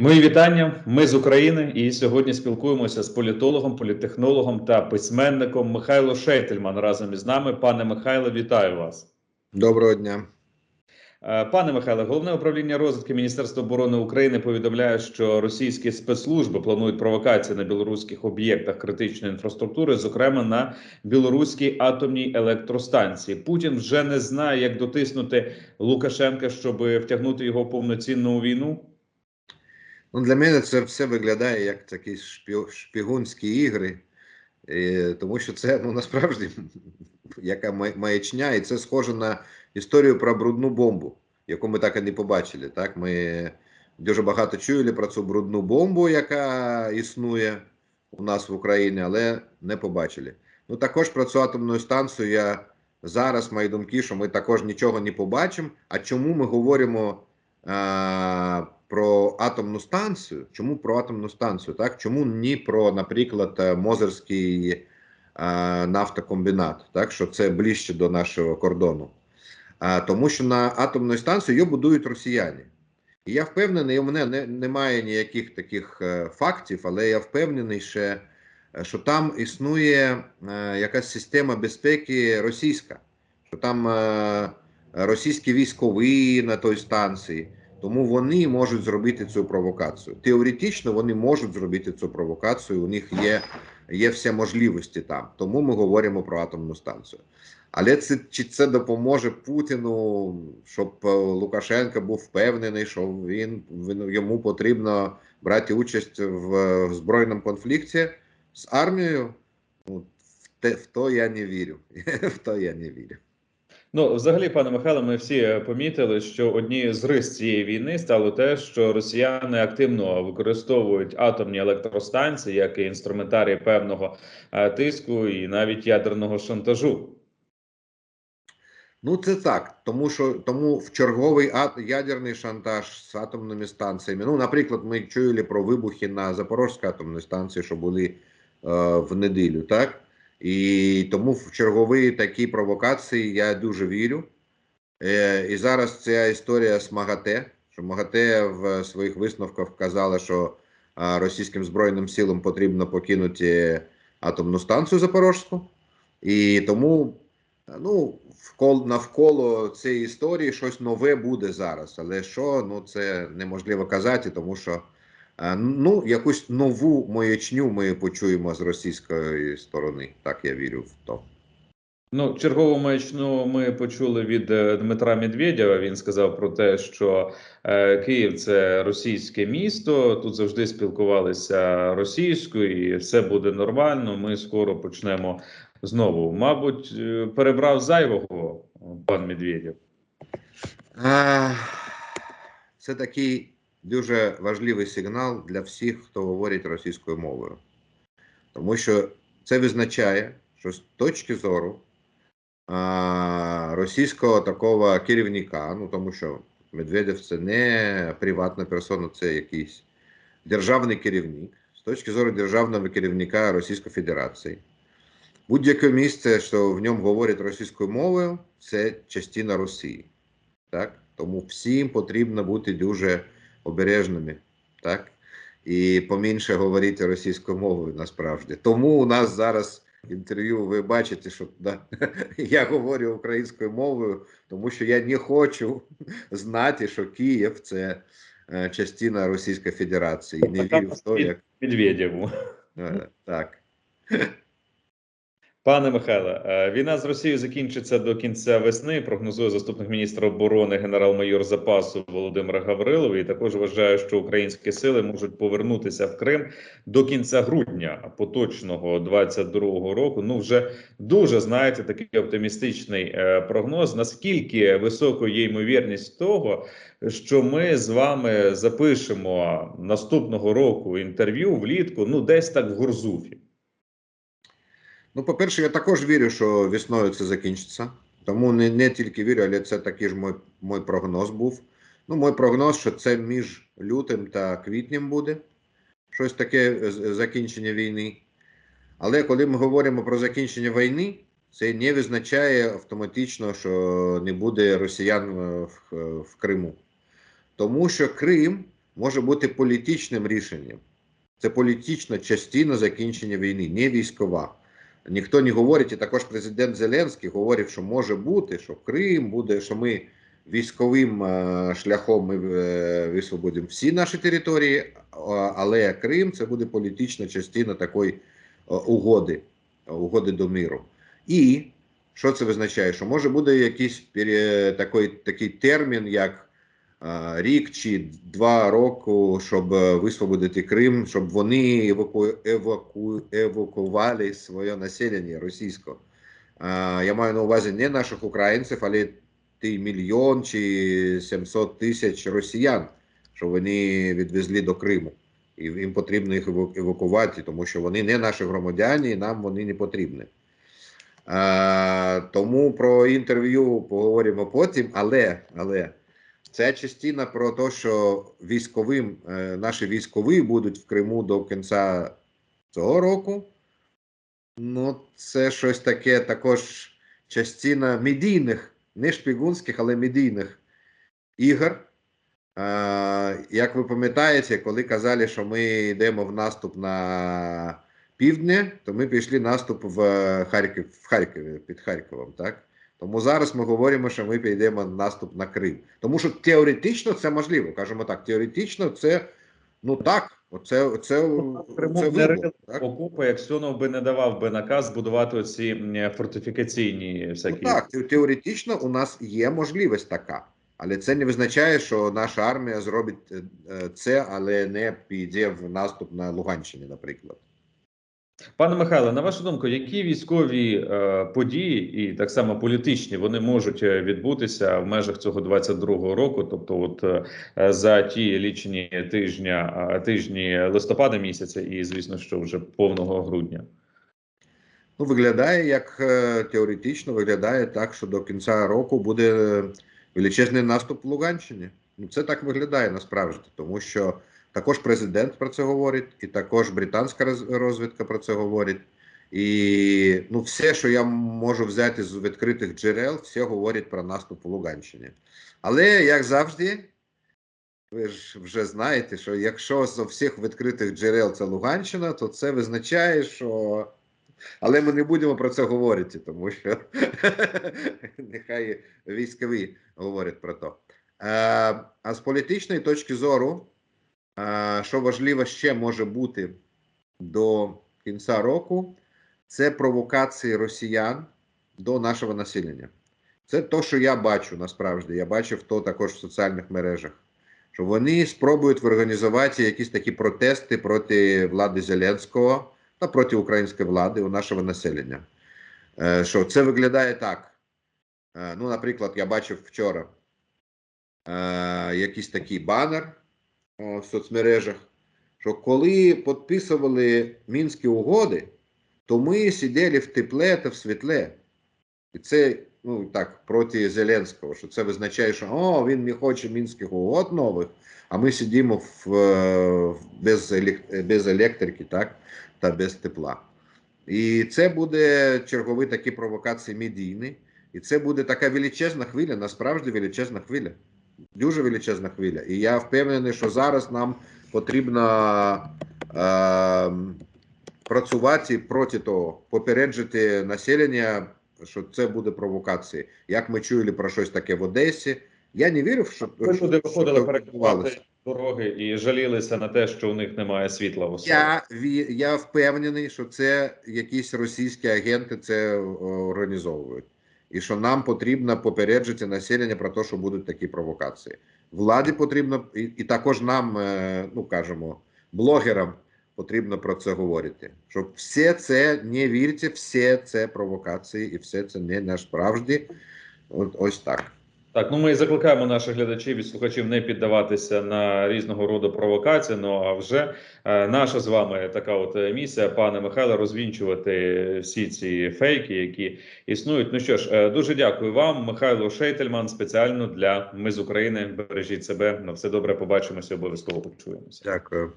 Мої вітання. Ми з України і сьогодні спілкуємося з політологом, політтехнологом та письменником Михайло Шейтельман разом із нами. Пане Михайло, вітаю вас. Доброго дня. Е, Пане Михайле, головне управління розвідки Міністерства оборони України повідомляє, що російські спецслужби планують провокації на білоруських об'єктах критичної інфраструктури, зокрема на білоруській атомній електростанції. Путін вже не знає, як дотиснути Лукашенка, щоб втягнути його в повноцінну війну. Ну, Для мене це все виглядає як такі шпігунські ігри, е, тому що це ну, насправді яка маячня, і це схоже на історію про брудну бомбу, яку ми так і не побачили. Так? Ми дуже багато чули про цю брудну бомбу, яка існує у нас в Україні, але не побачили. Ну також про цю атомну станцію я зараз мої думки, що ми також нічого не побачимо. А чому ми говоримо? Про атомну станцію. Чому про атомну станцію? Так? Чому ні про, наприклад, е, Мозерський а, нафтокомбінат, так? що це ближче до нашого кордону? А, тому що на атомну станцію її будують росіяни. І я впевнений, у мене не, немає ніяких таких е, фактів, але я впевнений, ще, е, що там існує е, якась система безпеки російська, що там е, російські військові на той станції. Тому вони можуть зробити цю провокацію. Теоретично вони можуть зробити цю провокацію. У них є, є всі можливості там. Тому ми говоримо про атомну станцію. Але це чи це допоможе Путіну, щоб е, Лукашенко був впевнений, що він, він йому потрібно брати участь в, збройному конфлікті з армією? В, те, в то я не вірю. в то я не вірю. Ну, взагалі, пане Михайло, ми всі е, помітили, що одні з рис цієї війни стало те, що росіяни активно використовують атомні електростанції як і інструментарій певного е, тиску і навіть ядерного шантажу. Ну, це так, тому що тому в черговий ядерний шантаж з атомними станціями. Ну, наприклад, ми чули про вибухи на Запорозькій атомній станції, що були е, в неділю, так? І тому в чергові такі провокації я дуже вірю. Е, і зараз ця історія з МАГАТЕ, що МАГАТЕ в своїх висновках вказала, що російським збройним силам потрібно покинути атомну станцію Запорозьку. І тому ну, вколо, навколо цієї історії щось нове буде зараз. Але що, ну це неможливо казати, тому що ну, якусь нову маячню ми почуємо з російської сторони. Так я вірю в то. Ну, чергову маячну ми почули від е, Дмитра Медведєва. Він сказав про те, що е, Київ це російське місто. Тут завжди спілкувалися російською, і все буде нормально. Ми скоро почнемо знову. Мабуть, е, перебрав зайвого пан Медведєв. Це такий дуже важливий сигнал для всіх, хто говорить російською мовою. Тому що це визначає, що з точки зору а, російського такого керівника, ну тому що Медведєв це не приватна персона, це якийсь державний керівник. З точки зору державного керівника Російської Федерації. Будь-яке місце, що в ньому говорять російською мовою, це частина Росії. Так? Тому всім потрібно бути дуже обережними, так? І поменше говорити російською мовою насправді. Тому у нас зараз інтерв'ю, ви бачите, що да, я говорю українською мовою, тому що я не хочу знати, що Київ це е, частина Російської Федерації. І не вірю в то, як Медведєву. е, так. Пане Михайле, е, війна з Росією закінчиться до кінця весни. Прогнозує заступник міністра оборони генерал-майор запасу Володимир Гаврилов. І також вважає, що українські сили можуть повернутися в Крим до кінця грудня поточного 22-го року. Ну вже дуже знаєте такий оптимістичний е, прогноз. Наскільки високою є ймовірність того, що ми з вами запишемо наступного року інтерв'ю влітку, ну десь так в Гурзуфі. Ну, по-перше, я також вірю, що весною це закінчиться. Тому не, не тільки вірю, але це такий ж мой, мой прогноз був. Ну, мой прогноз, що це між лютим та квітнем буде щось таке закінчення війни. Але коли ми говоримо про закінчення війни, це не визначає автоматично, що не буде росіян е, в, в Криму. Тому що Крим може бути політичним рішенням. Це політична частина закінчення війни, не військова. Ніхто не говорить, і також президент Зеленський говорив, що може бути, що Крим буде, що ми військовим е, шляхом ми е, висвободимо всі наші території, але Крим це буде політична частина такої е, угоди, угоди до миру. І що це визначає? Що може буде якийсь такий, такий термін, як рік чи два року, щоб е, висвободити Крим, щоб вони еваку... Еваку... евакували своє населення російське. Я маю на увазі не наших українців, але той мільйон чи 700 тисяч росіян, що вони відвезли до Криму. І їм потрібно їх еваку- евакувати, тому що вони не наші громадяни, і нам вони не потрібні. Тому про інтерв'ю поговоримо потім, але, але це частина про те, що військовим, е, наші військові будуть в Криму до кінця цього року. Ну, це щось таке також частина медійних, не шпигунських, але медійних ігор. Е, як ви пам'ятаєте, коли казали, що ми йдемо в наступ на півдня, то ми пішли наступ в Харків, в Харкові під Харковом, так? Тому зараз ми говоримо, що ми підемо в наступ на Крим. Тому що теоретично це можливо. Кажемо так, теоретично це ну так, оце, це окупи, як Сьонов би не давав би наказ будувати оці фортифікаційні Ну, всякі. так, теоретично у нас є можливість така. Але це не визначає, що наша армія зробить е, е, це, але не піде в наступ на Луганщині, наприклад. Пане Михайло, на вашу думку, які військові е, події і так само політичні вони можуть е, відбутися в межах цього 22-го року, тобто, от е, за ті лічені тижня е, тижні листопада місяця, і звісно, що вже повного грудня. Ну, виглядає як е, теоретично, виглядає так, що до кінця року буде величезний наступ в Луганщині. Ну, це так виглядає насправді, тому що також президент про це говорить, і також британська розвідка про це говорить. І ну, все, що я можу взяти з відкритих джерел, все говорять про наступ у Луганщині. Але, як завжди, ви ж вже знаєте, що якщо з всіх відкритих джерел це Луганщина, то це визначає, що але ми не будемо про це говорити, тому що нехай військові говорять про то. Е, А з політичної точки зору, що важливо ще може бути до кінця року, це провокації росіян до нашого населення. Це те, що я бачу насправді. Я бачив то також в соціальних мережах. Що вони спробують організувати якісь такі протести проти влади Зеленського та проти української влади у нашого населення. Е, Що це виглядає так. Е, Ну, наприклад, я бачив вчора е, якийсь такий банер в соцмережах, що коли підписували мінські угоди, то ми сиділи в тепле та в світле. І це ну так проти Зеленського, що це визначає, що о, він не хоче мінських угод нових, а ми сидимо в, без, без електрики, так, та без тепла. І це буде чергові такі провокації медійні. І це буде така величезна хвиля, насправді величезна хвиля. Дуже величезна хвиля. І я впевнений, що зараз нам потрібно е, працювати проти того, попереджити населення, що це буде провокація. Як ми чули про щось таке в Одесі. Я не вірив, що, Люди що виходили перекривати дороги і жалілися на те, що у них немає світла в оселі. Я, я впевнений, що це якісь російські агенти це е, організовують. І що нам потрібно попереджити населення про те, що будуть такі провокації. Владі потрібно, і, і також нам, е, ну кажемо, блогерам потрібно про це говорити. Що все це не вірте, все це провокації, і все це не насправді. От ось так. Так, ну ми закликаємо наших глядачів і слухачів не піддаватися на різного роду провокації. Ну а вже е, наша з вами така от е, місія, пане Михайло, розвінчувати всі ці фейки, які існують. Ну що ж, е, дуже дякую вам, Михайло Шейтельман, спеціально для ми з України. Бережіть себе. На все добре. Побачимося. Обов'язково почуємося. Дякую.